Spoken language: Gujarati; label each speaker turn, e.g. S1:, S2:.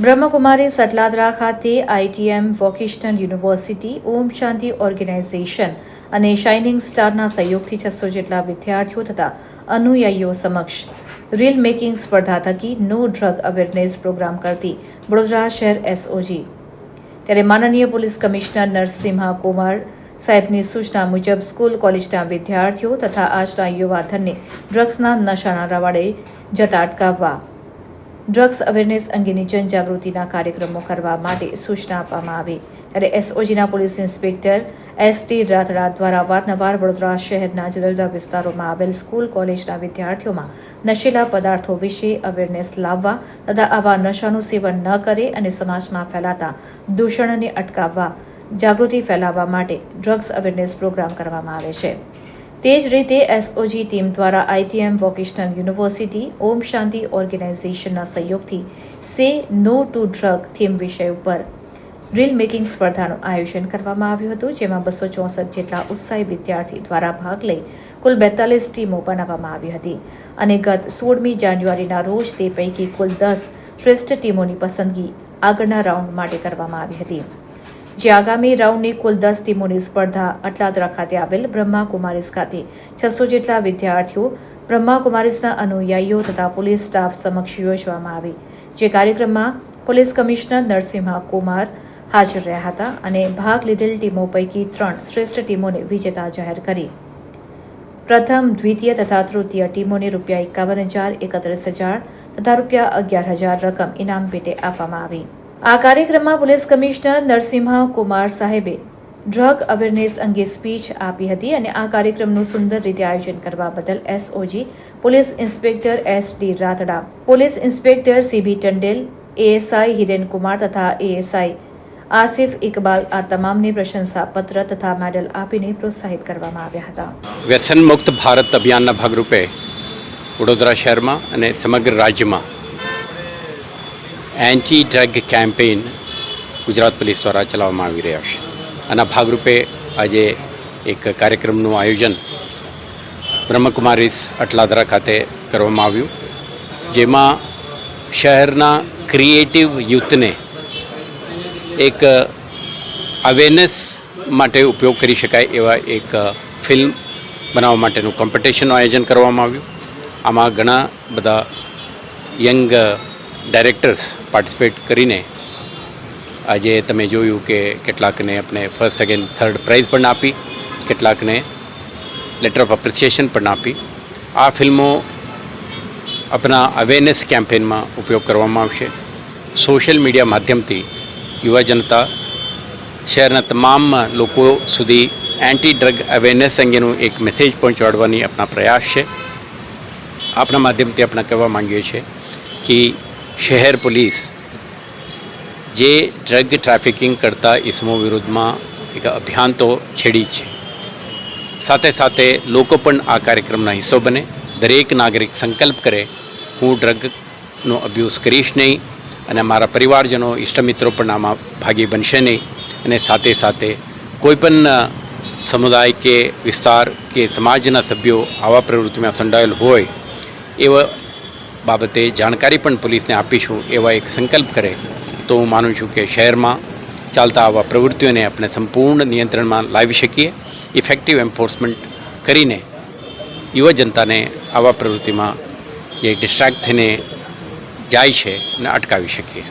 S1: બ્રહ્મકુમારી સટલાદરા ખાતે ITM vocational university Om Shanti organization અને શાઇનિંગ સ્ટારના સહયોગથી છસો જેટલા વિદ્યાર્થીઓ તથા અનુયાયીઓ સમક્ષ રીલ મેકિંગ સ્પર્ધા થકી નો ડ્રગ અવેરનેસ પ્રોગ્રામ કરતી વડોદરા શહેર એસઓજી. ત્યારે માનનીય પોલીસ કમિશનર નરસિંહા કુમાર સાહેબની સૂચના મુજબ સ્કૂલ, કોલેજના વિદ્યાર્થીઓ તથા આજના યુવાધનને ડ્રગ્સના નશાના રવાડે જતા અટકાવવા. ડ્રગ્સ અવેરનેસ અંગેની જનજાગૃતિના કાર્યક્રમો કરવા માટે સૂચના આપવામાં આવી. ત્યારે એસઓજીના police inspector S T Rathda દ્વારા વારંવાર વડોદરા શહેરના જુદા જુદા વિસ્તારોમાં આવેલ સ્કૂલ, કોલેજના વિદ્યાર્થીઓમાં નશીલા પદાર્થો વિશે અવેરનેસ લાવવા તથા આવા નશાનું સેવન ન કરે અને સમાજમાં ફેલાતા દૂષણને અટકાવવા જાગૃતિ ફેલાવવા માટે ડ્રગ્સ અવેરનેસ પ્રોગ્રામ કરવામાં આવે છે. તે જ રીતે એસઓજી ટીમ દ્વારા ITM vocational university, Om Shanti ઓર્ગેનાઇઝેશનના સહયોગથી સે નો ટુ ડ્રગ થીમ વિષય ઉપર રીલ મેકિંગ સ્પર્ધાનું આયોજન કરવામાં આવ્યું હતું, જેમાં બસો ચોસઠ જેટલા ઉત્સાહી વિદ્યાર્થી દ્વારા ભાગ લઈ કુલ બેતાલીસ ટીમો બનાવવામાં આવી હતી. અને ગત સોળમી જાન્યુઆરીના રોજ તે પૈકી કુલ દસ શ્રેષ્ઠ ટીમોની પસંદગી આગળના રાઉન્ડ માટે કરવામાં આવી હતી. જે આગામી રાઉન્ડની કુલ દસ ટીમોની સ્પર્ધા અટલાદરા ખાતે આવેલ બ્રહ્મા કુમારીસ ખાતે છસો જેટલા વિદ્યાર્થીઓ બ્રહ્મા કુમારીસના અનુયાયીઓ તથા પોલીસ સ્ટાફ સમક્ષ યોજવામાં આવી. જે કાર્યક્રમમાં પોલીસ કમિશનર નરસિંહા કુમાર હાજર રહ્યા હતા અને ભાગ લીધેલ ટીમો પૈકી ત્રણ શ્રેષ્ઠ ટીમોને વિજેતા જાહેર કરી. પ્રથમ, દ્વિતીય તથા તૃતીય ટીમોને રૂપિયા એકાવન હજાર એકત્રીસ હજાર તથા રૂપિયા અગિયાર હજાર રકમ ઇનામ પેટે આપવામાં આવી. આ કાર્યક્રમમાં પોલીસ કમિશનર નરસિંહા કુમાર સાહેબે ડ્રગ અવેરનેસ અંગે સ્પીચ આપી હતી અને આ કાર્યક્રમનું સુંદર રીતે આયોજન કરવા બદલ SOG police inspector S D Ratda, police inspector CB Tandel ASI Hirenkumar તથા એએસઆઈ આસિફ ઇકબાલ આ તમામને પ્રશંસાપત્ર તથા મેડલ આપીને પ્રોત્સાહિત કરવામાં આવ્યા હતા.
S2: વ્યસન મુક્ત ભારત અભિયાનના ભાગરૂપે વડોદરા શહેરમાં અને સમગ્ર રાજ્યમાં anti drug campaign Gujarat police દ્વારા ચલાવવામાં આવી રહ્યા છે. આના ભાગરૂપે આજે એક કાર્યક્રમનું આયોજન બ્રહ્મકુમારીસ અટલાદરા ખાતે કરવામાં આવ્યું. જેમાં શહેરના ક્રિએટિવ યુથને એક અવેરનેસ માટે ઉપયોગ કરી શકાય એવા એક ફિલ્મ બનાવવા માટેનું કોમ્પિટિશનનું આયોજન કરવામાં આવ્યું. આમાં ઘણા બધા યંગ ડાયરેક્ટર્સ પાર્ટિસિપેટ કરીને આજે તમે જોયું કે કેટલાકને આપણે ફર્સ્ટ સેકન્ડ થર્ડ પ્રાઇઝ પણ આપી, કેટલાકને લેટર ઓફ એપ્રિસિએશન પણ આપી. આ ફિલ્મો આપણા અવેરનેસ કેમ્પેનમાં ઉપયોગ કરવામાં આવશે. સોશિયલ મીડિયા માધ્યમથી યુવા જનતા શહેરના તમામ લોકો સુધી એન્ટી ડ્રગ અવેરનેસ અંગેનું એક મેસેજ પહોંચાડવાની આપણા પ્રયાસ છે. આપણા માધ્યમથી આપણે કહેવા માંગીએ છીએ કે શહેર પોલીસ જે ડ્રગ ટ્રાફિકિંગ કરતા ઇસમો વિરુદ્ધમાં એક અભિયાન તો છેડી છે. સાથે સાથે લોકો પણ આ કાર્યક્રમના હિસ્સો બને. દરેક નાગરિક સંકલ્પ કરે, હું ડ્રગનો અબ્યુઝ કરીશ નહીં અને મારા પરિવારજનો ઇષ્ટમિત્રો પણ આમાં ભાગી બનશે નહીં. અને સાથે સાથે કોઈપણ સમુદાય કે વિસ્તાર કે સમાજના સભ્યો આવા પ્રવૃત્તિમાં સંડાયેલ હોય, એવા બાબતે જાણકારી પણ પોલીસને આપીશું એવા એક સંકલ્પ કરે તો હું માનું છું કે શહેરમાં ચાલતા આવા પ્રવૃત્તિઓને આપણે સંપૂર્ણ નિયંત્રણમાં લાવી શકીએ ઇફેક્ટિવ એન્ફોર્સમેન્ટ કરીને યુવા જનતાને આવા પ્રવૃત્તિમાં જે ડિસ્ટ્રેક્ટ થઈને જાય છે એને અટકાવી શકીએ.